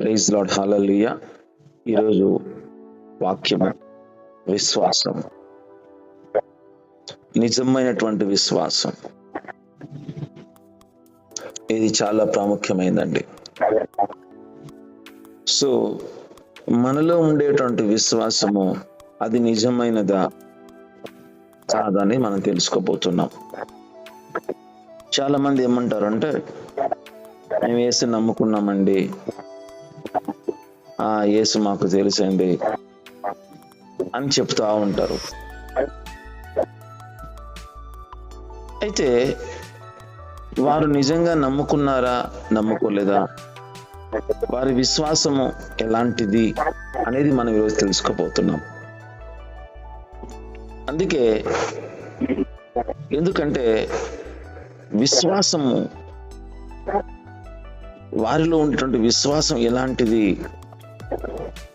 Praise lord hallelujah ఈరోజు వాక్యము విశ్వాసం. నిజమైనటువంటి విశ్వాసం. ఇది చాలా ప్రాముఖ్యమైందండి. సో మనలో ఉండేటువంటి విశ్వాసము అది నిజమైనదా కాదని మనం తెలుసుకోబోతున్నాం. చాలా మంది ఏమంటారు అంటే మేము వేసి నమ్ముకున్నామండి. ఆ యేసు మాకు తెలుసండి అని చెప్తా ఉంటారు. అయితే వారు నిజంగా నమ్ముకున్నారా? నమ్ముకోలేదా? వారి విశ్వాసము ఎలాంటిది అనేది మనం ఈరోజు తెలుసుకోబోతున్నాం. అందుకే ఎందుకంటే విశ్వాసము వారిలో ఉన్నటువంటి విశ్వాసం ఎలాంటిది?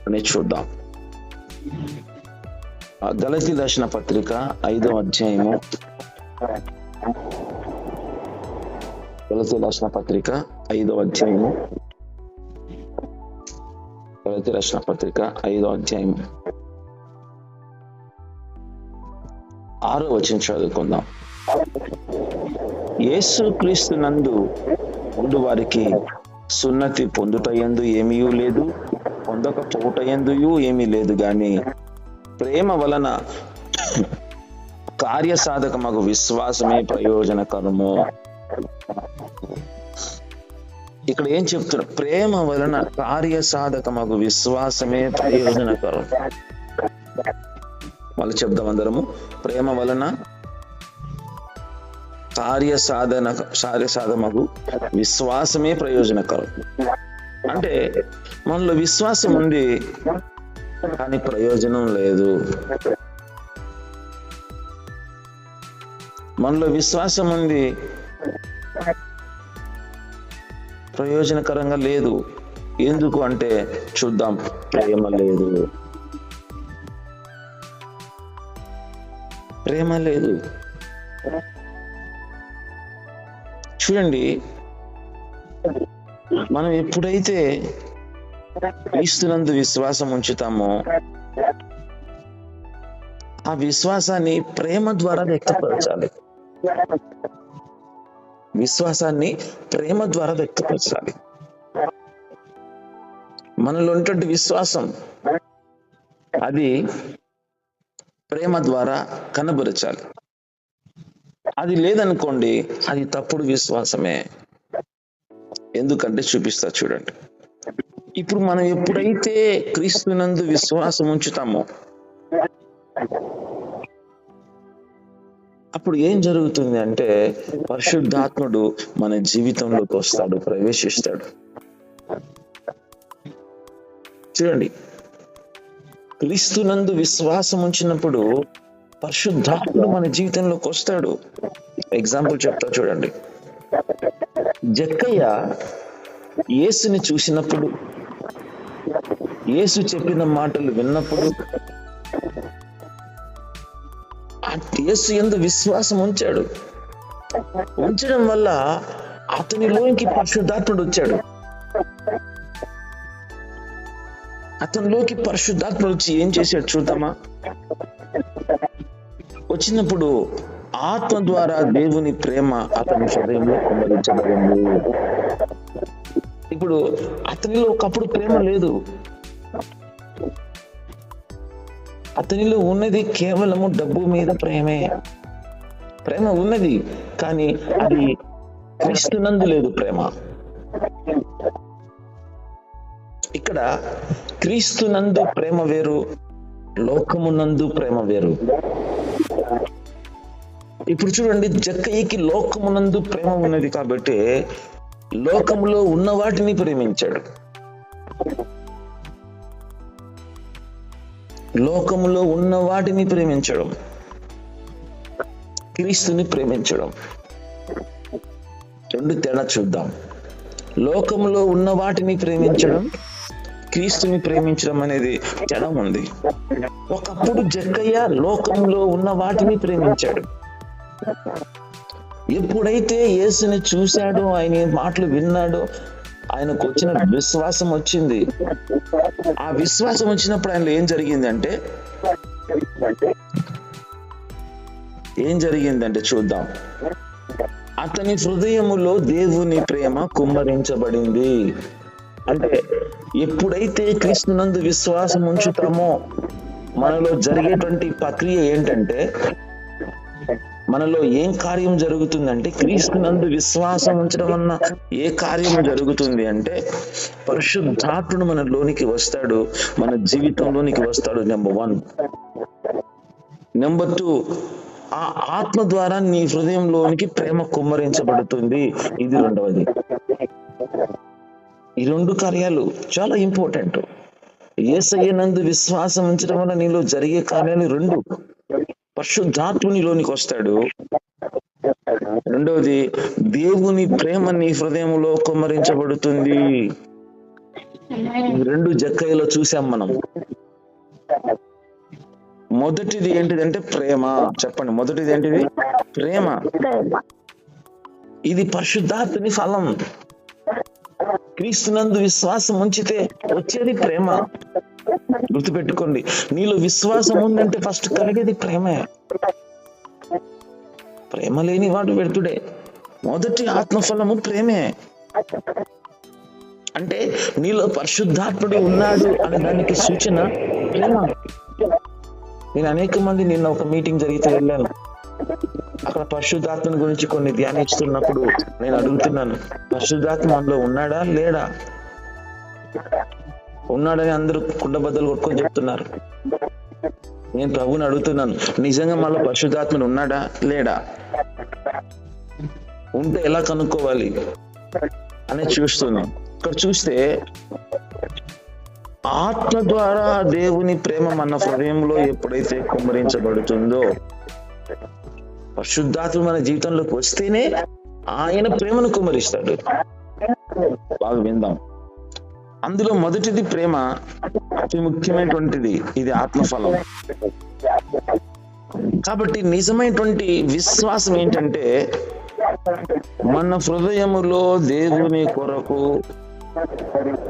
అనేది చూద్దాం. గలతి దర్శన పత్రిక ఐదో అధ్యాయము. గలతి దర్శన పత్రిక ఐదో అధ్యాయము. గలతి దర్శన పత్రిక ఐదో అధ్యాయము. ఆరో వచనం చదువుకుందాం. యేసు క్రీస్తు నందు వారికి సున్నతి పొందుట ఎందు ఏమీ లేదు. పొందకపోవటయందు ఏమీ లేదు గాని ప్రేమ వలన కార్యసాధకమగు విశ్వాసమే ప్రయోజనకరము. ఇక్కడ ఏం చెప్తున్నారు ప్రేమ వలన కార్యసాధకమగు విశ్వాసమే ప్రయోజనకరం. మళ్ళీ చెప్దాం అందరము. ప్రేమ వలన కార్య సాధన కార్య విశ్వాసమే ప్రయోజనకరం. అంటే మనలో విశ్వాసం ఉంది కానీ ప్రయోజనం లేదు. మనలో విశ్వాసం ఉంది ప్రయోజనకరంగా లేదు. ఎందుకు అంటే చూద్దాం ప్రేమ లేదు. ప్రేమ లేదు. చూడండి మనం ఎప్పుడైతే క్రీస్తునందు విశ్వాసం ఉంచుతామో ఆ విశ్వాసాన్ని ప్రేమ ద్వారా వ్యక్తపరచాలి. విశ్వాసాన్ని ప్రేమ ద్వారా వ్యక్తపరచాలి. మనలో ఉన్నటువంటి విశ్వాసం అది ప్రేమ ద్వారా కనబరచాలి. అది లేదనుకోండి అది తప్పుడు విశ్వాసమే. ఎందుకంటే చూపిస్తా చూడండి. ఇప్పుడు మనం ఎప్పుడైతే క్రీస్తునందు విశ్వాసం ఉంచుతామో అప్పుడు ఏం జరుగుతుంది అంటే పరిశుద్ధాత్ముడు మన జీవితంలోకి వస్తాడు ప్రవేశిస్తాడు. చూడండి. క్రీస్తునందు విశ్వాసం ఉంచినప్పుడు పరిశుద్ధాత్ముడు మన జీవితంలోకి వస్తాడు. ఎగ్జాంపుల్ చెప్తా చూడండి. జక్కయ్య యేసుని చూసినప్పుడు యేసు చెప్పిన మాటలు విన్నప్పుడు యేసు ఎందు విశ్వాసం ఉంచాడు. ఉంచడం వల్ల అతనిలోకి పరిశుద్ధాత్ముడు వచ్చాడు. అతనిలోకి పరిశుద్ధాత్ముడు వచ్చి ఏం చేశాడు చూద్దామా? వచ్చినప్పుడు ఆత్మ ద్వారా దేవుని ప్రేమ అతని హృదయంలో కుమరించబడింది ఇప్పుడు అతనిలో ఒకప్పుడు ప్రేమ లేదు. అతనిలో ఉన్నది కేవలము డబ్బు మీద ప్రేమే. ప్రేమ ఉన్నది కానీ అది క్రీస్తునందు లేదు ప్రేమ. ఇక్కడ క్రీస్తునందు ప్రేమ వేరు లోకమునందు ప్రేమ వేరు. ఇప్పుడు చూడండి జక్కయ్యకి లోకమునందు ప్రేమ ఉన్నది కాబట్టి లోకములో ఉన్న వాటిని ప్రేమించాడు. లోకములో ఉన్న వాటిని ప్రేమించడం క్రీస్తుని ప్రేమించడం. రెండు తేడా చూద్దాం. లోకములో ఉన్న వాటిని ప్రేమించడం క్రీస్తుని ప్రేమించడం అనేది తేడా ఉంది. ఒకప్పుడు జక్కయ్య లోకంలో ఉన్న వాటిని ప్రేమించాడు. ఎప్పుడైతే యేసుని చూశాడో ఆయన మాటలు విన్నాడో ఆయనకు వచ్చిన విశ్వాసం వచ్చింది. ఆ విశ్వాసం వచ్చినప్పుడు ఆయనలో ఏం జరిగిందంటే ఏం జరిగిందంటే చూద్దాం. అతని హృదయములో దేవుని ప్రేమ కుమ్మరించబడింది. అంటే ఎప్పుడైతే క్రీస్తునందు విశ్వాసం ఉంచుతామో మనలో జరిగేటువంటి ప్రక్రియ ఏంటంటే మనలో ఏం కార్యం జరుగుతుందంటే క్రీస్తునందు విశ్వాసం ఉంచడం వలన ఏ కార్యం జరుగుతుంది అంటే పరిశుద్ధాత్ముడు మన లోనికి వస్తాడు మన జీవితంలోనికి వస్తాడు నెంబర్ వన్ నెంబర్ టూ ఆ ఆత్మ ద్వారా నీ హృదయంలోనికి ప్రేమ కుమ్మరించబడుతుంది. ఇది రెండవది. ఈ రెండు కార్యాలు చాలా ఇంపార్టెంట్ ఏసయ్యనందు విశ్వాసం ఉంచడం వల్ల నీలో జరిగే కార్యాలు రెండు. పరిశుద్ధాత్మునిలోనికి వస్తాడు. రెండవది దేవుని ప్రేమ నీ హృదయంలో కుమ్మరించబడుతుంది. రెండు జక్కయ్యలో చూసాం మనం. మొదటిది ఏంటిదంటే ప్రేమ. చెప్పండి మొదటిది ఏంటిది? ప్రేమ. ఇది పరిశుద్ధాత్మని ఫలం. క్రీస్తునందు విశ్వాసం ఉంచితే వచ్చేది ప్రేమ. గుర్తుపెట్టుకోండి. నీలో విశ్వాసం ఉందంటే ఫస్ట్ కలిగేది ప్రేమే. ప్రేమ లేని వాడు వ్యర్థుడే మొదటి ఆత్మఫలము ప్రేమే. అంటే నీలో పరిశుద్ధాత్ముడు ఉన్నాడు అనే దానికి సూచన ప్రేమ. నేను అనేక మంది నిన్న ఒక మీటింగ్ జరిగితే వెళ్ళాను. అక్కడ పరిశుద్ధాత్మని గురించి కొన్ని ధ్యానిస్తున్నప్పుడు నేను అడుగుతున్నాను పరిశుద్ధాత్మ అందులో ఉన్నాడా లేడా? ఉన్నాడని అందరూ కుండబద్దలు కొట్టుకొని చెప్తున్నారు. నేను ప్రభుని అడుగుతున్నాను? నిజంగా మళ్ళీ పరిశుద్ధాత్మను ఉన్నాడా? లేడా? ఉంటే ఎలా కనుక్కోవాలి? అని చూస్తున్నాం. ఇక్కడ చూస్తే ఆత్మ ద్వారా దేవుని ప్రేమ మన హృదయంలో ఎప్పుడైతే కుమ్మరించబడుతుందో పరిశుద్ధాత్మ మన జీవితంలోకి వస్తేనే ఆయన ప్రేమను కుమ్మరిస్తాడు. బాగా విందాం. అందులో మొదటిది ప్రేమ అతి ముఖ్యమైనటువంటిది ఇది ఆత్మఫలం. కాబట్టి నిజమైనటువంటి విశ్వాసం ఏంటంటే మన హృదయములో దేవుని కొరకు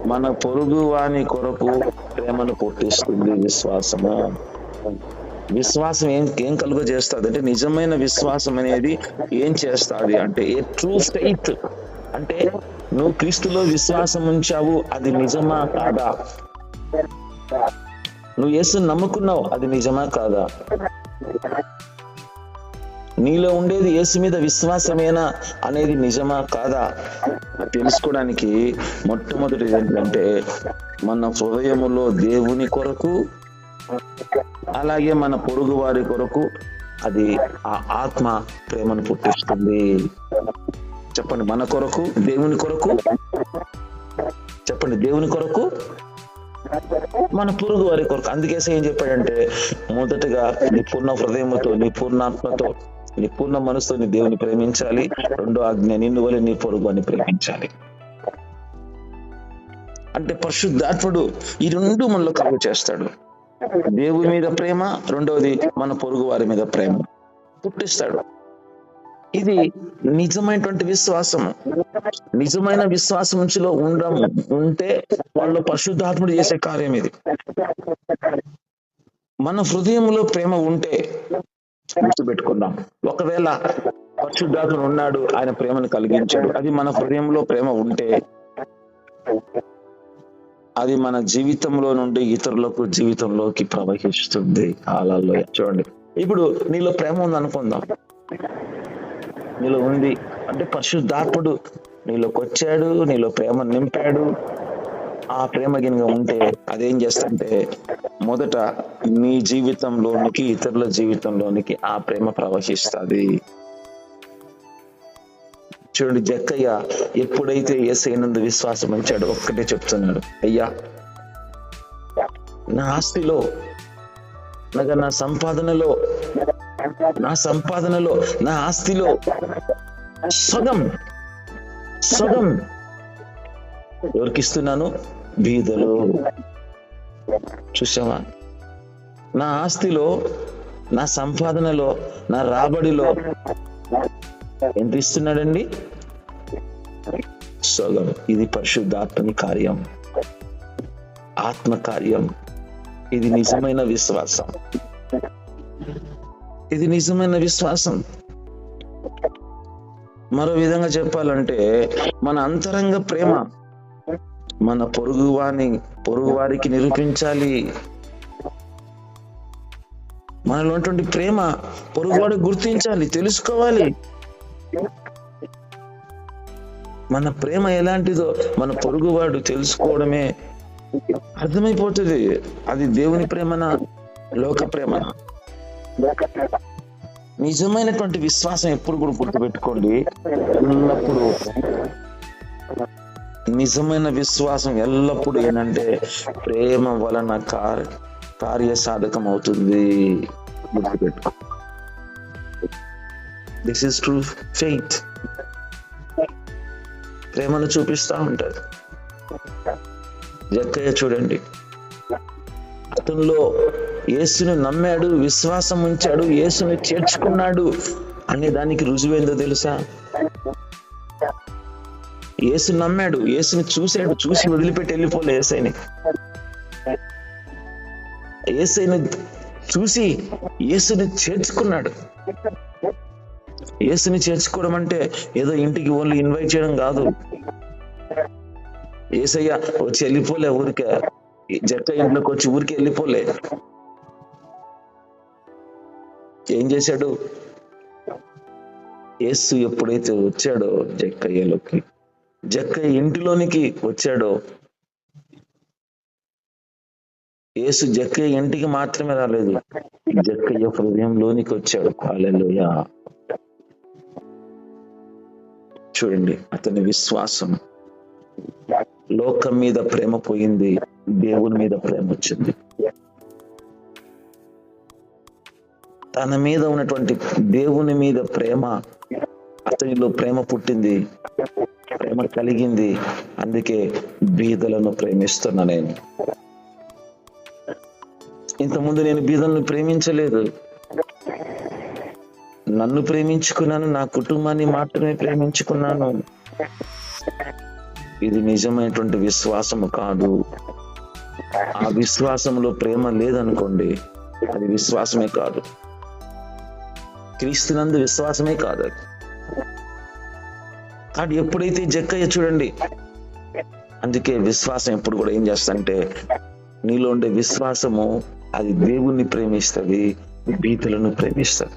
మన పొరుగు వాని కొరకు ప్రేమను పుట్టిస్తుంది విశ్వాసము. విశ్వాసం ఏం ఏం కలుగ చేస్తుంది అంటే నిజమైన విశ్వాసం అనేది ఏం చేస్తుంది? అంటే ఏ ట్రూ ఫెయిత్ అంటే నువ్వు క్రీస్తులో విశ్వాసం ఉంచావు అది నిజమా కాదా? నువ్వు యేసు నమ్ముకున్నావు అది నిజమా కాదా? నీలో ఉండేది యేసు మీద విశ్వాసమేనా అనేది నిజమా కాదా? తెలుసుకోవడానికి మొట్టమొదటి ఏంటంటే మన హృదయములో దేవుని కొరకు అలాగే మన పొరుగు వారి కొరకు అది ఆ ఆత్మ ప్రేమను పుట్టిస్తుంది. చెప్పండి మన కొరకు దేవుని కొరకు? చెప్పండి దేవుని కొరకు? మన పురుగు వారి కొరకు. అందుకే ఏం చెప్పాడంటే మొదటగా నీ పూర్ణ హృదయంతో నీ పూర్ణాత్మతో నీ పూర్ణ మనసుతో నీ దేవుని ప్రేమించాలి. రెండో ఆజ్ఞ నిన్ను వల్ల నీ పొరుగు అని ప్రేమించాలి. అంటే పరిశుద్ధాత్ముడు ఈ రెండు మనలో కలుగు చేస్తాడు. దేవుని మీద ప్రేమ రెండవది మన పొరుగు వారి మీద ప్రేమ. పుట్టిస్తాడు. ఇది నిజమైనటువంటి విశ్వాసము. నిజమైన విశ్వాసం నుంచిలో ఉండడం ఉంటే వాళ్ళు పరిశుద్ధాత్ముడు చేసే కార్యం ఇది. మన హృదయంలో ప్రేమ ఉంటే గుర్తుపెట్టుకుందాం. ఒకవేళ పరిశుద్ధాత్ముడు ఉన్నాడు ఆయన ప్రేమను కలిగించాడు. అది మన హృదయంలో ప్రేమ ఉంటే అది మన జీవితంలో నుండి ఇతరులకు జీవితంలోకి ప్రవహిస్తుంది. అలలో చూడండి. ఇప్పుడు నీలో ప్రేమ ఉంది అనుకుందాం నీలో ఉంది. అంటే పరిశుద్ధాత్ముడు నీలోకి వచ్చాడు నీలో ప్రేమ నింపాడు. ఆ ప్రేమ గినక ఉంటే అదేం చేస్తుంటే మొదట నీ జీవితంలోనికి ఇతరుల జీవితంలోనికి ఆ ప్రేమ ప్రవహిస్తుంది. చూడండి జక్కయ్య ఎప్పుడైతే ఏసైనందు విశ్వాసం ఉంచాడో ఒక్కటే చెప్తున్నాడు. అయ్యా నా ఆస్తిలో అనగా నా సంపాదనలో నా సంపాదనలో నా ఆస్తిలో సగం సగం ఎవరికి ఇస్తున్నాను బీదలు. చూసావా నా ఆస్తిలో నా సంపాదనలో నా రాబడిలో ఎంత ఇస్తున్నాడండి? సగం. ఇది పరిశుద్ధాత్మని కార్యం. ఆత్మ కార్యం ఇది నిజమైన విశ్వాసం. ఇది నిజమైన విశ్వాసం. మరో విధంగా చెప్పాలంటే మన అంతరంగ ప్రేమ మన పొరుగు వాని పొరుగు వారికి నిరూపించాలి. మనలో ఉన్నటువంటి ప్రేమ పొరుగువాడు గుర్తించాలి తెలుసుకోవాలి. మన ప్రేమ ఎలాంటిదో మన పొరుగువాడు తెలుసుకోవడమే అర్థమైపోతుంది. అది దేవుని ప్రేమన లోక ప్రేమన? నిజమైనటువంటి విశ్వాసం ఎప్పుడు కూడా గుర్తుపెట్టుకోండి. ఎల్లప్పుడూ నిజమైన విశ్వాసం ఎల్లప్పుడూ ఏంటంటే ప్రేమ వలన కార్య కార్యసాధకం అవుతుంది గుర్తుపెట్టుకో దిస్ ఇస్ ట్రూ ఫెయిత్ ప్రేమను చూపిస్తా ఉంటారు. జక్కయ్య చూడండి. అతనిలో యేసును నమ్మాడు విశ్వాసం ఉంచాడు యేసుని చేర్చుకున్నాడు అనే దానికి రుజువేందో తెలుసా? యేసు నమ్మాడు యేసుని చూశాడు చూసి వదిలిపెట్టి వెళ్ళిపోలే ఏసైని ఏసైని చూసి యేసుని చేర్చుకున్నాడు. యేసుని చేర్చుకోవడం అంటే ఏదో ఇంటికి ఓన్లీ ఇన్వైట్ చేయడం కాదు. ఏసయ్య వచ్చి వెళ్ళిపోలే ఊరికే. జక్క ఇంట్లోకి వచ్చి ఊరికి వెళ్ళిపోలే. ఏం చేశాడు? యేసు ఎప్పుడైతే వచ్చాడో జక్కయ్యలోకి జక్కయ్య ఇంటిలోనికి వచ్చాడో యేసు జక్కయ్య ఇంటికి మాత్రమే రాలేదు. జక్కయ్య హృదయంలోనికి వచ్చాడు. కాలేలోయ చూడండి అతని విశ్వాసం లోకం మీద ప్రేమ పోయింది దేవుని మీద ప్రేమ వచ్చింది. తన మీద ఉన్నటువంటి దేవుని మీద ప్రేమ అతనిలో ప్రేమ పుట్టింది ప్రేమ కలిగింది. అందుకే బీదలను ప్రేమిస్తున్నా నేను. ఇంతకుముందు నేను బీదలను ప్రేమించలేదు. నన్ను ప్రేమించుకున్నాను నా కుటుంబాన్ని మాత్రమే ప్రేమించుకున్నాను. ఇది నిజమైనటువంటి విశ్వాసము కాదు. ఆ విశ్వాసంలో ప్రేమ లేదనుకోండి అది విశ్వాసమే కాదు. క్రీస్తునందు విశ్వాసమే కాదు. అది ఎప్పుడైతే జక్కయ్య చూడండి అందుకే విశ్వాసం ఎప్పుడు కూడా ఏం చేస్తంటే నీలో ఉండే విశ్వాసము అది దేవుణ్ణి ప్రేమిస్తుంది భీతులను ప్రేమిస్తుంది.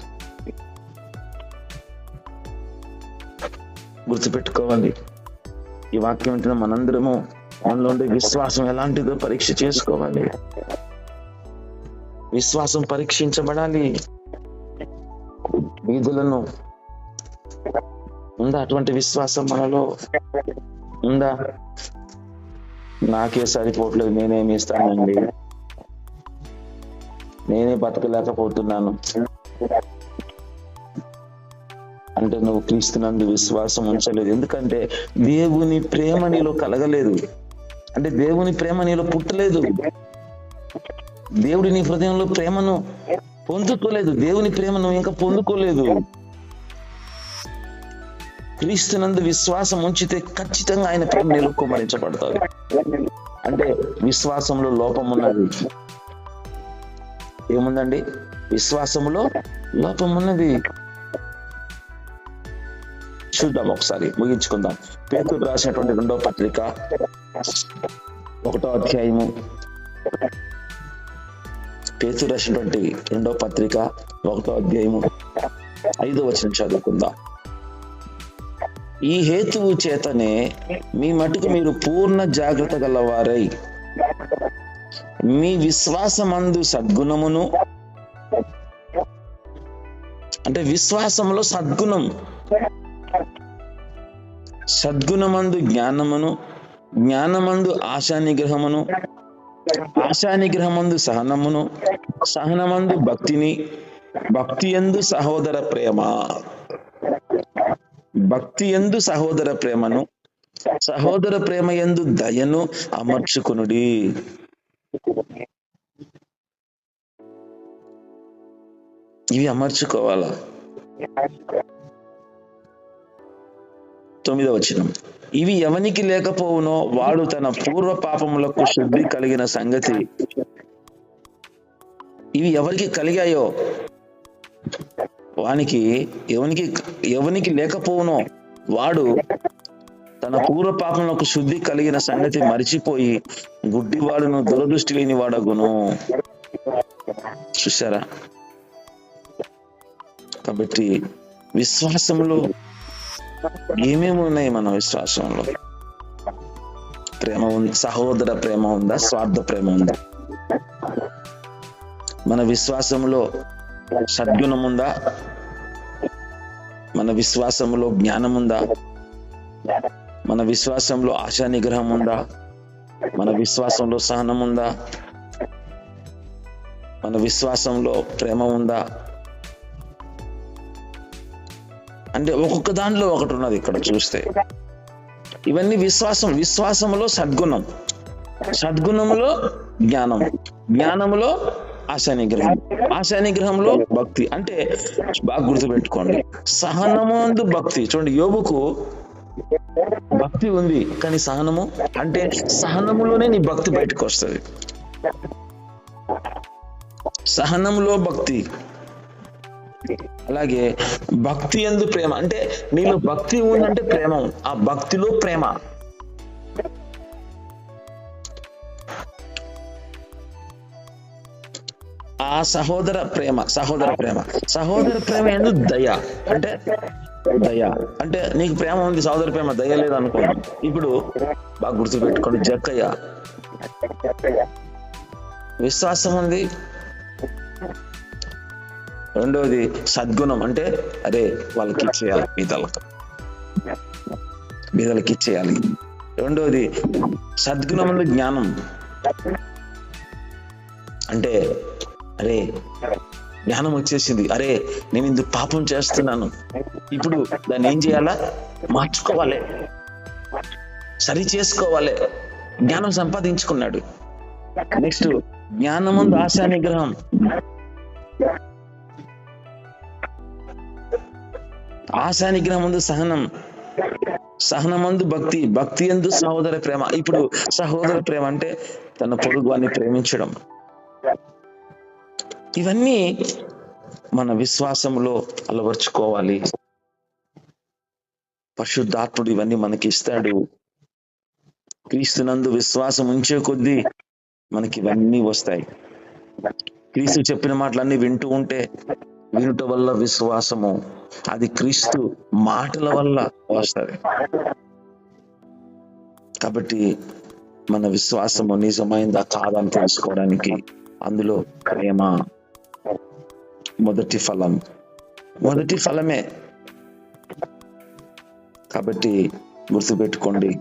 గుర్తుపెట్టుకోవాలి. ఈ వాక్యం వింటున్న మనందరము మనలో ఉండే విశ్వాసం ఎలాంటిదో పరీక్ష చేసుకోవాలి. విశ్వాసం పరీక్షించబడాలి. విధులను ఉందా? అటువంటి విశ్వాసం మనలో ఉందా? నాకే సరిపోవట్లేదు. నేనేమి ఇస్తానండి నేనే బతకలేకపోతున్నాను. అంటే నువ్వు క్రీస్తునందు విశ్వాసం ఉంచలేదు. ఎందుకంటే దేవుని ప్రేమ నీలో కలగలేదు. అంటే దేవుని ప్రేమ నీలో పుట్టలేదు. దేవుడి నీ హృదయంలో ప్రేమను పొందుకోలేదు. దేవుని ప్రేమ నువ్వు ఇంకా పొందుకోలేదు. క్రీస్తునందు విశ్వాసం ఉంచితే ఖచ్చితంగా ఆయన ప్రేమ నీలో అంటే విశ్వాసంలో లోపం ఉన్నది. ఏముందండి? విశ్వాసంలో లోపం ఉన్నది. చూద్దాం ఒకసారి ముగించుకుందాం. పేరు రాసినటువంటి రెండో పత్రిక ఒకటో అధ్యాయము. పేతు రాసినటువంటి రెండో పత్రిక ఒకటో అధ్యాయము ఐదో వచనం చదువుకుందాం. ఈ హేతువు చేతనే మీ మటుకు మీరు పూర్ణ జాగ్రత్త గలవారై. మీ విశ్వాసమందు సద్గుణమును అంటే విశ్వాసంలో సద్గుణం సద్గుణమందు జ్ఞానమును జ్ఞానమందు ఆశా నిగ్రహమును ఆశా నిగ్రహమందు సహనమును సహనమందు భక్తిని భక్తి ఎందు సహోదర ప్రేమ. భక్తి ఎందు సహోదర ప్రేమను సహోదర ప్రేమ ఎందు దయను అమర్చుకునుడి. ఇవి అమర్చుకోవాలా? తొమ్మిదవ వచనం. ఇవి ఎవనికి లేకపోవునో వాడు తన పూర్వ పాపములకు శుద్ధి కలిగిన సంగతి. ఇవి ఎవరికి కలిగాయో వానికి ఎవనికి ఎవనికి లేకపోవునో వాడు తన పూర్వ పాపములకు శుద్ధి కలిగిన సంగతి మరిచిపోయి గుడ్డివాడును దురదృష్టి లేని వాడగును. చూసారా కాబట్టి విశ్వాసంలో ఏమేమి ఉన్నాయి మన విశ్వాసంలో? ప్రేమ ఉంది? సహోదర ప్రేమ ఉందా? స్వార్థ ప్రేమ ఉందా? మన విశ్వాసంలో సద్గుణం ఉందా? మన విశ్వాసంలో జ్ఞానం ఉందా? మన విశ్వాసంలో ఆశా నిగ్రహం ఉందా? మన విశ్వాసంలో సహనం ఉందా? మన విశ్వాసంలో ప్రేమ ఉందా? అంటే ఒక్కొక్క దాంట్లో ఒకటి ఉన్నది ఇక్కడ చూస్తే. ఇవన్నీ విశ్వాసం విశ్వాసంలో సద్గుణం. సద్గుణంలో జ్ఞానం. జ్ఞానంలో ఆశా నిగ్రహం ఆశా నిగ్రహంలో భక్తి. అంటే బాగా గుర్తుపెట్టుకోండి. సహనమందు భక్తి. చూడండి యోగుకు భక్తి ఉంది కానీ సహనము అంటే సహనములోనే నీ భక్తి బయటకు వస్తుంది. సహనంలో భక్తి. అలాగే భక్తి ఎందు ప్రేమ. అంటే నీలో భక్తి ఉందంటే ప్రేమ. ఆ భక్తిలో ప్రేమ. ఆ సహోదర ప్రేమ సహోదర ప్రేమ. సహోదర ప్రేమ ఎందు దయ. అంటే దయ. అంటే నీకు ప్రేమ ఉంది సహోదర ప్రేమ దయ లేదనుకో ఇప్పుడు బాగా గుర్తుపెట్టుకోండి జక్కయ్య. విశ్వాసం ఉంది. రెండోది సద్గుణం అంటే అరే వాళ్ళకి ఇచ్చేయాలి బీదలకు. బీదలకి ఇచ్చేయాలి. రెండోది సద్గుణం జ్ఞానం. అంటే అరే జ్ఞానం వచ్చేసింది. అరే నేను ఇందుకు పాపం చేస్తున్నాను. ఇప్పుడు దాన్ని ఏం చేయాలా? మార్చుకోవాలి. సరి చేసుకోవాలి. జ్ఞానం సంపాదించుకున్నాడు. నెక్స్ట్ జ్ఞానముందు ఆశా నిగ్రహం. ఆశా నిగ్రహం ముందు సహనం సహనమందు భక్తి భక్తి ఎందు సహోదర ప్రేమ. ఇప్పుడు సహోదర ప్రేమ అంటే తన పొరుగు అని ప్రేమించడం. ఇవన్నీ మన విశ్వాసంలో అలవర్చుకోవాలి. పరిశుద్ధాత్ముడు ఇవన్నీ మనకి ఇస్తాడు క్రీస్తునందు విశ్వాసం ఉంచే కొద్దీ మనకి ఇవన్నీ వస్తాయి. క్రీస్తు చెప్పిన మాటలన్నీ వింటూ ఉంటే వినుట వల్ల విశ్వాసము. అది క్రీస్తు మాటల వల్ల వస్తుంది. కాబట్టి మన విశ్వాసము నిజమైందా కాదని తెలుసుకోవడానికి అందులో ప్రేమ మొదటి ఫలం. మొదటి ఫలమే. కాబట్టి గుర్తుపెట్టుకోండి.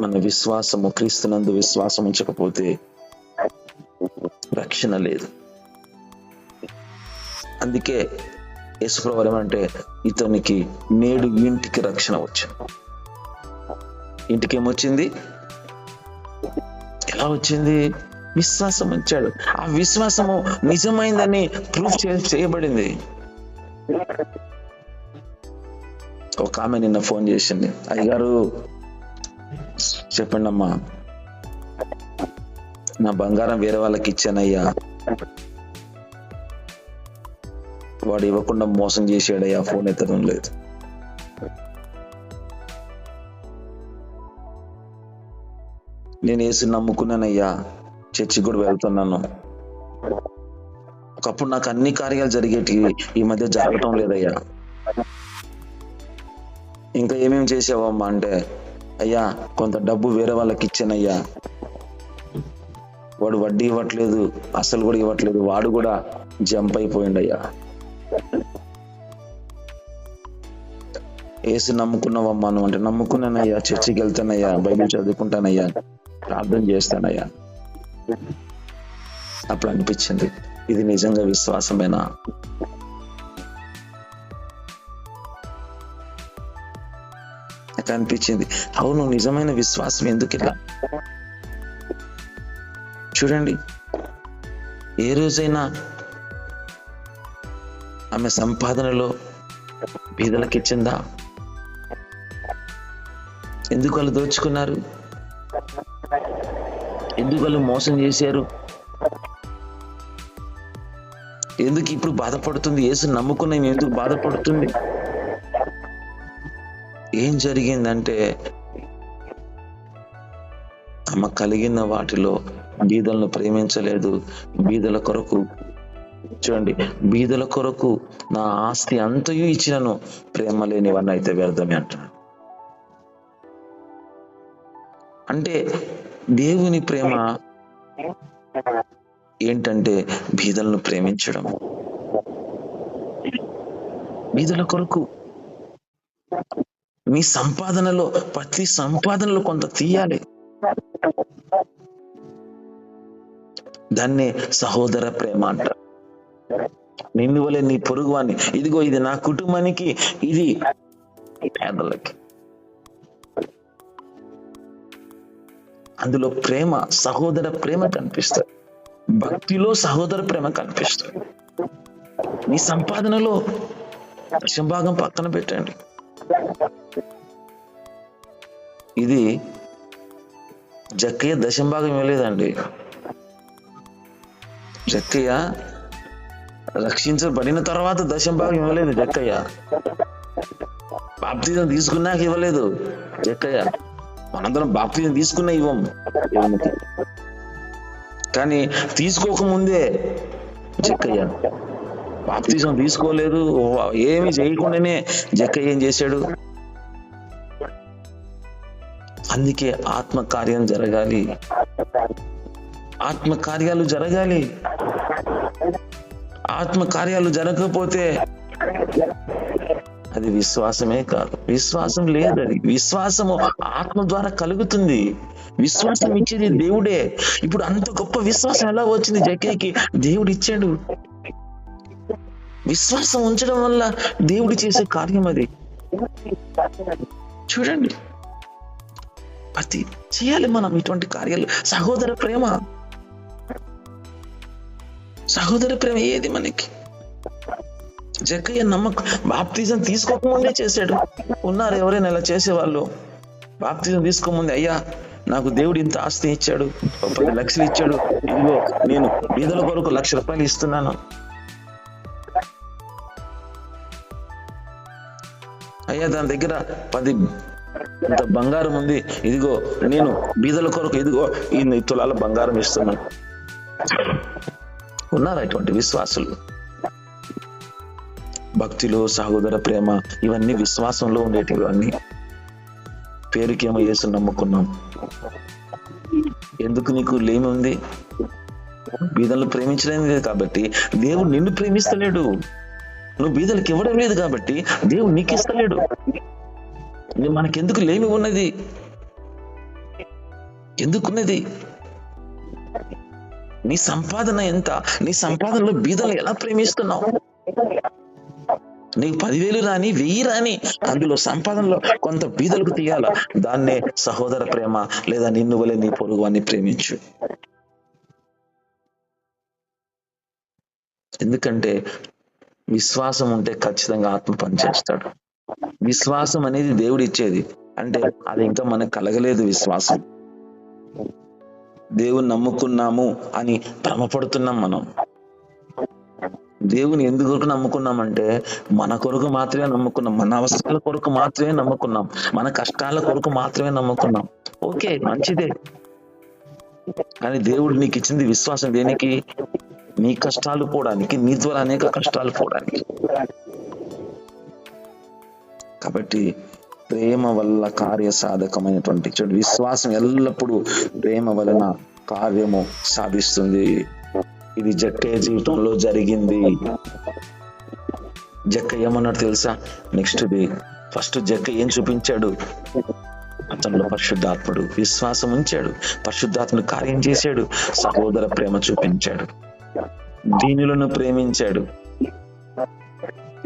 మన విశ్వాసము క్రీస్తునందు విశ్వాసం ఉంచకపోతే రక్షణ లేదు. అందుకే యేసుప్రభు ఏమంటే ఇతనికి నేడు ఇంటికి రక్షణ వచ్చింది. ఇంటికి ఏమొచ్చింది ఎలా వచ్చింది? విశ్వాసం వచ్చాడు ఆ విశ్వాసము నిజమైందని ప్రూఫ్ చేయబడింది. ఒక ఆమె నిన్న ఫోన్ చేసింది. అయ్యగారు చెప్పండి అమ్మా నా బంగారం వేరే వాళ్ళకి ఇచ్చానయ్యా. వాడు ఇవ్వకుండా మోసం చేసాడయ్యా ఫోన్ ఎత్తడం లేదు. నేను వేసి నమ్ముకున్నానయ్యా చర్చి కూడా వెళ్తున్నాను. ఒకప్పుడు నాకు అన్ని కార్యాలు జరిగేటివి ఈ మధ్య జరగటం లేదయ్యా. ఇంకా ఏమేమి చేసావమ్మా అంటే అయ్యా కొంత డబ్బు వేరే వాళ్ళకి ఇచ్చానయ్యా. వాడు వడ్డీ ఇవ్వట్లేదు అసలు కూడా ఇవ్వట్లేదు వాడు కూడా జంప్ అయిపోయిండయ్యా. ఏసు నమ్ముకున్నావమ్మా నువ్వు అంటే నమ్ముకున్నానయ్యా చర్చికి వెళ్తానయ్యా బైబిల్ చదువుకుంటానయ్యా ప్రార్థన చేస్తానయ్యా. అప్పుడు అనిపించింది ఇది నిజంగా విశ్వాసమేనా? నాకు అనిపించింది అవును నిజమైన విశ్వాసం ఎందుకు ఇలా? చూడండి ఏ రోజైనా ఆమె సంపాదనలో బీదలకు ఇచ్చిందా? ఎందుకు వాళ్ళు దోచుకున్నారు? ఎందుకు వాళ్ళు మోసం చేశారు? ఎందుకు ఇప్పుడు బాధపడుతుంది? యేసు నమ్ముకున్న ఎందుకు బాధపడుతుంది? ఏం జరిగిందంటే ఆమె కలిగిన వాటిలో బీదలను ప్రేమించలేదు. బీదల కొరకు చూడండి బీదల కొరకు నా ఆస్తి అంతయు ఇచ్చినను ప్రేమ లేనివన్నీ అయితే వ్యర్థమే అంటున్నాడు. అంటే దేవుని ప్రేమ ఏంటంటే బీదలను ప్రేమించడం. బీదల కొరకు మీ సంపాదనలో ప్రతి సంపాదనలో కొంత తీయాలి. దాన్నే సహోదర ప్రేమ అంటారు నిన్ను వలె నీ పొరుగువాన్ని ఇదిగో ఇది నా కుటుంబానికి ఇది పేదలకి. అందులో ప్రేమ సహోదర ప్రేమ కనిపిస్తుంది. భక్తిలో సహోదర ప్రేమ కనిపిస్తుంది. మీ సంపాదనలో దశంభాగం పక్కన పెట్టండి. ఇది జక్కయ్య దశంభాగం ఇవ్వలేదండి జక్కయ్య రక్షించబడిన తర్వాత దశంభాగం ఇవ్వలేదు జక్కయ్య. బాప్తిజం తీసుకున్నాక ఇవ్వలేదు జక్కయ్య. మనందరం బాప్తిజం తీసుకున్న ఇవ్వం. దేవునికి కానీ తీసుకోకముందే జక్కయ్య బాప్తిజం తీసుకోలేదు ఏమి చేయకుండానే జక్కయ్య ఏం చేశాడు? అందుకే ఆత్మకార్యం జరగాలి. ఆత్మకార్యాలు జరగాలి. ఆత్మకార్యాలు జరగకపోతే అది విశ్వాసమే కాదు. విశ్వాసం లేదది విశ్వాసము ఆత్మ ద్వారా కలుగుతుంది. విశ్వాసం ఇచ్చేది దేవుడే. ఇప్పుడు అంత గొప్ప విశ్వాసం ఎలా వచ్చింది జకేకి? దేవుడు ఇచ్చాడు. విశ్వాసం ఉంచడం వల్ల దేవుడు చేసే కార్యం అది. చూడండి. అది చేయాలి మనం ఇటువంటి కార్యాలు. సహోదర ప్రేమ. సహోదర ప్రేమ ఏది మనకి? జక్కయ్య నమ్మకం బాప్తిజం తీసుకోకముందే చేశాడు. ఉన్నారు ఎవరైనా ఇలా చేసేవాళ్ళు? బాప్తిజం తీసుకోముందే అయ్యా నాకు దేవుడు ఇంత ఆస్తి ఇచ్చాడు పది లక్షలు ఇచ్చాడు. ఇదిగో నేను బీదల కొరకు లక్ష రూపాయలు ఇస్తున్నాను. అయ్యా దాని దగ్గర పది ఇంత బంగారం ఉంది. ఇదిగో నేను బీదల కొరకు ఇదిగో ఈ తులాల బంగారం ఇస్తున్నాను. ఉన్నారు అటువంటి విశ్వాసులు? భక్తిలో సహోదర ప్రేమ ఇవన్నీ విశ్వాసంలో ఉండేటివి పేరుకేమో యేసు నమ్ముకున్నాం. ఎందుకు నీకు లేముంది బీదలను బీదలను ప్రేమించలేదు కాబట్టి దేవుడు నిన్ను ప్రేమిస్తలేడు. నువ్వు బీదలకు ఇవ్వడం లేదు కాబట్టి దేవుడు నీకు ఇస్తలేడు మనకెందుకు లేమి ఉన్నది? ఎందుకున్నది? నీ సంపాదన ఎంత? నీ సంపాదనలో బీదలు ఎలా ప్రేమిస్తున్నావు? నీకు పదివేలు రాని వెయ్యి రాని అందులో సంపాదనలో కొంత బీదలకు తీయాల? దాన్నే సహోదర ప్రేమ లేదా నిన్ను వలె నీ పొరుగు అని ప్రేమించు. ఎందుకంటే విశ్వాసం ఉంటే ఖచ్చితంగా ఆత్మ పనిచేస్తాడు. విశ్వాసం అనేది దేవుడు ఇచ్చేది. అంటే అది ఇంకా మనకు కలగలేదు విశ్వాసం. దేవుని నమ్ముకున్నాము అని భ్రమపడుతున్నాం మనం. దేవుని ఎందుకు నమ్ముకున్నామంటే మన కొరకు మాత్రమే నమ్ముకున్నాం. మన అవసరాల కొరకు మాత్రమే నమ్ముకున్నాం. మన కష్టాల కొరకు మాత్రమే నమ్ముకున్నాం. ఓకే మంచిదే. కానీ దేవుడు నీకు ఇచ్చింది విశ్వాసం దేనికి? నీ కష్టాలు పోవడానికి నీ ద్వారా అనేక కష్టాలు పోవడానికి. కాబట్టి ప్రేమ వల్ల కార్య సాధకమైనటువంటి చూడు విశ్వాసం ఎల్లప్పుడూ ప్రేమ వలన కార్యము సాధిస్తుంది. ఇది జక్కయ్య జీవితంలో జరిగింది. జక్కయ్య ఏమన్నాడు తెలుసా? నెక్స్ట్ ది ఫస్ట్ జక్క ఏం చూపించాడు? అతనిలో పరిశుద్ధాత్ముడు విశ్వాసం ఉంచాడు. పరిశుద్ధాత్ముడు కార్యం చేశాడు. సహోదర ప్రేమ చూపించాడు. దీనులను ప్రేమించాడు.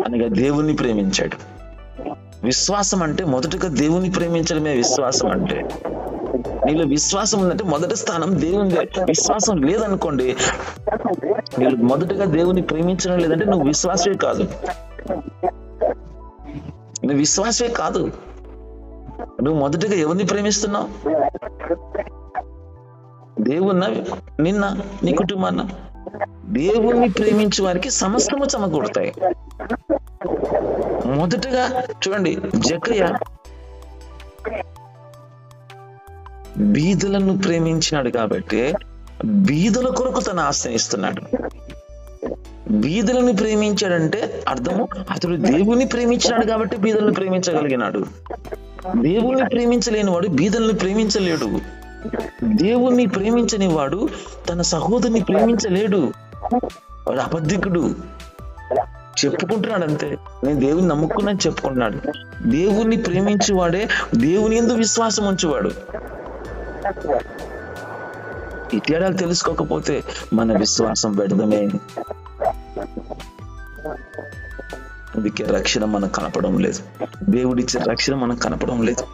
అనగా దేవుణ్ణి ప్రేమించాడు. విశ్వాసం అంటే మొదటగా దేవుని ప్రేమించడమే విశ్వాసం అంటే. నీలో విశ్వాసం ఉందంటే మొదటి స్థానం దేవుని విశ్వాసం లేదనుకోండి నీళ్ళు మొదటగా దేవుని ప్రేమించడం లేదంటే నువ్వు విశ్వాసమే కాదు. నువ్వు విశ్వాసమే కాదు. నువ్వు మొదటగా ఎవరిని ప్రేమిస్తున్నావు? దేవున్న నిన్న నీ కుటుంబాన్న? దేవుణ్ణి ప్రేమించే వారికి సమస్తము సమకూడతాయి మొదటగా చూడండి జక్రియ బీదులను ప్రేమించినాడు కాబట్టి బీదుల కొరకు తను ఆశ్రయిస్తున్నాడు. బీదులను ప్రేమించాడంటే అర్థము అతడు దేవుని ప్రేమించినాడు కాబట్టి బీదలను ప్రేమించగలిగినాడు. దేవుణ్ణి ప్రేమించలేని వాడు బీదలను ప్రేమించలేడు. దేవుణ్ణి ప్రేమించని వాడు తన సహోదరుని ప్రేమించలేడు. వాడు అబద్ధికుడు. చెప్పుకుంటున్నాడు అంతే నేను దేవుని నమ్ముకున్నాను చెప్పుకుంటున్నాడు. దేవుణ్ణి ప్రేమించేవాడే దేవుని ఎందు విశ్వాసం ఉంచేవాడు. ఈ తేడాలు తెలుసుకోకపోతే మన విశ్వాసం వ్యర్థమే. అందుకే రక్షణ మనకు కనపడం లేదు. దేవుడిచ్చే రక్షణ మనకు కనపడం లేదు.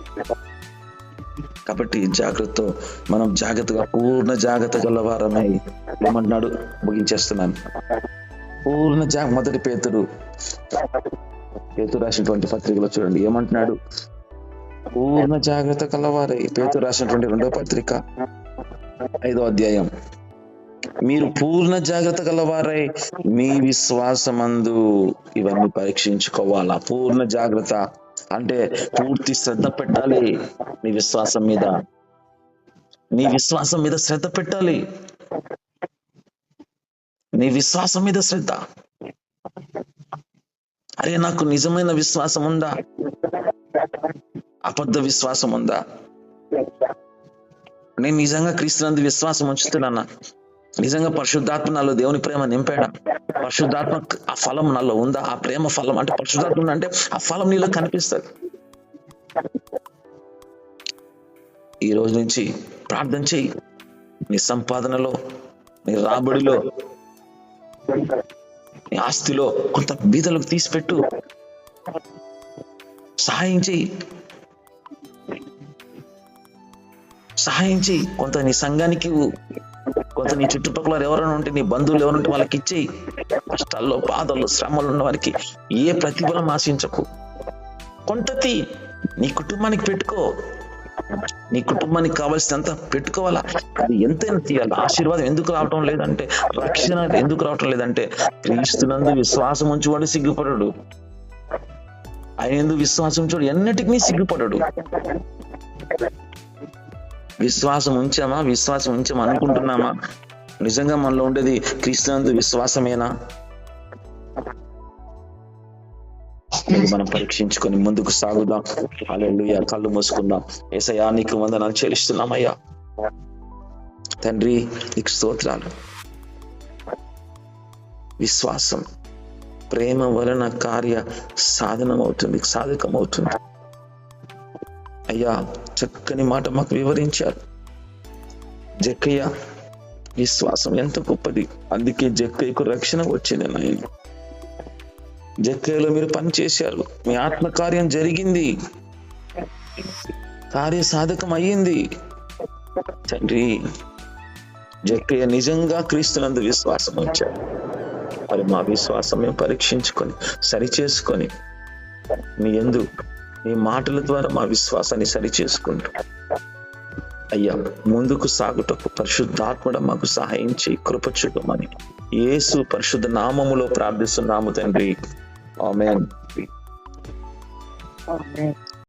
కాబట్టి జాగ్రత్త మనం జాగ్రత్తగా పూర్ణ జాగ్రత్త గలవారమై ఏమంటున్నాడు ముగించేస్తున్నాను. పూర్ణ జా మొదటి పేతుడు పేతుడు రాసినటువంటి పత్రికలో చూడండి. ఏమంటున్నాడు? పూర్ణ జాగ్రత్త కలవారే. పేతురు రాసినటువంటి రెండో పత్రిక ఐదో అధ్యాయం. మీరు పూర్ణ జాగ్రత్త కలవారై. మీ విశ్వాసమందు ఇవన్నీ పరీక్షించుకోవాలా? పూర్ణ జాగ్రత్త అంటే పూర్తి శ్రద్ధ పెట్టాలి నీ విశ్వాసం మీద. నీ విశ్వాసం మీద శ్రద్ధ పెట్టాలి. నీ విశ్వాసం మీద శ్రద్ధ. అరే నాకు నిజమైన విశ్వాసం ఉందా అబద్ధ విశ్వాసం ఉందా? నేను నిజంగా క్రీస్తునందు విశ్వాసం ఉంచుతున్నానా? నిజంగా పరిశుద్ధాత్మ నాలో దేవుని ప్రేమ నింపాడా? పరిశుద్ధాత్మ ఆ ఫలం నాలో ఉందా? ఆ ప్రేమ ఫలం అంటే పరిశుద్ధాత్మ అంటే ఆ ఫలం నీలో కనిపిస్తుంది. ఈ రోజు నుంచి ప్రార్థన చెయ్యి. నీ సంపాదనలో నీ రాబడిలో నీ ఆస్తిలో కొంత బీదలకు తీసిపెట్టు. సహాయం చెయ్యి. సహాయించి కొంత నీ సంఘానికి కొంత నీ చుట్టుపక్కల ఎవరైనా ఉంటే నీ బంధువులు ఎవరుంటే వాళ్ళకి ఇచ్చేయి కష్టాల్లో బాధల్లో శ్రమలు ఉన్న వారికి ఏ ప్రతిఫలం ఆశించకు. కొంతతి నీ కుటుంబానికి పెట్టుకో. నీ కుటుంబానికి కావాల్సినంత పెట్టుకోవాలా? అది ఎంతైనా తీయాలి. ఆశీర్వాదం ఎందుకు రావటం లేదంటే రక్షణ ఎందుకు రావటం లేదంటే క్రీస్తునందు విశ్వాసం ఉంచువాడు సిగ్గుపడడు. ఆయన ఎందుకు విశ్వాసం చూడు ఎన్నటికీ సిగ్గుపడడు. విశ్వాసం ఉంచామా? విశ్వాసం ఉంచామా అనుకుంటున్నామా? నిజంగా మనలో ఉండేది క్రీస్తునందు విశ్వాసమేనా? మనం పరీక్షించుకొని ముందుకు సాగుదాం. హల్లెలూయా. కళ్ళు మూసుకుందాం. ఏసయా నీకు వందనాలు చెల్లిస్తున్నామయ్యా తండ్రి నీకు స్తోత్రాలు. విశ్వాసం ప్రేమ వలన కార్య సాధనం అవుతుంది సాధకం అవుతుంది అయ్యా చక్కని మాట మాకు వివరించారు. జక్కయ్య విశ్వాసం ఎంత గొప్పది. అందుకే జక్కయ్యకు రక్షణ వచ్చింది నాయన. జక్కయ్యలో మీరు పని చేశారు. మీ ఆత్మకార్యం జరిగింది. కార్య సాధకం అయ్యింది. తండ్రి జక్కయ్య నిజంగా క్రీస్తునందు విశ్వాసం వచ్చారు మరి మా విశ్వాసం మేము పరీక్షించుకొని సరిచేసుకొని మీ ఎందు మీ మాటల ద్వారా మా విశ్వాసాన్ని సరిచేసుకుంటూ. అయ్యా ముందుకు సాగుటకు పరిశుద్ధాత్మడ మాకు సహాయం చేయి కృప చూపమని. యేసు పరిశుద్ధ నామములో ప్రార్థిస్తున్నాము తండ్రి. ఆమెన్. Amen.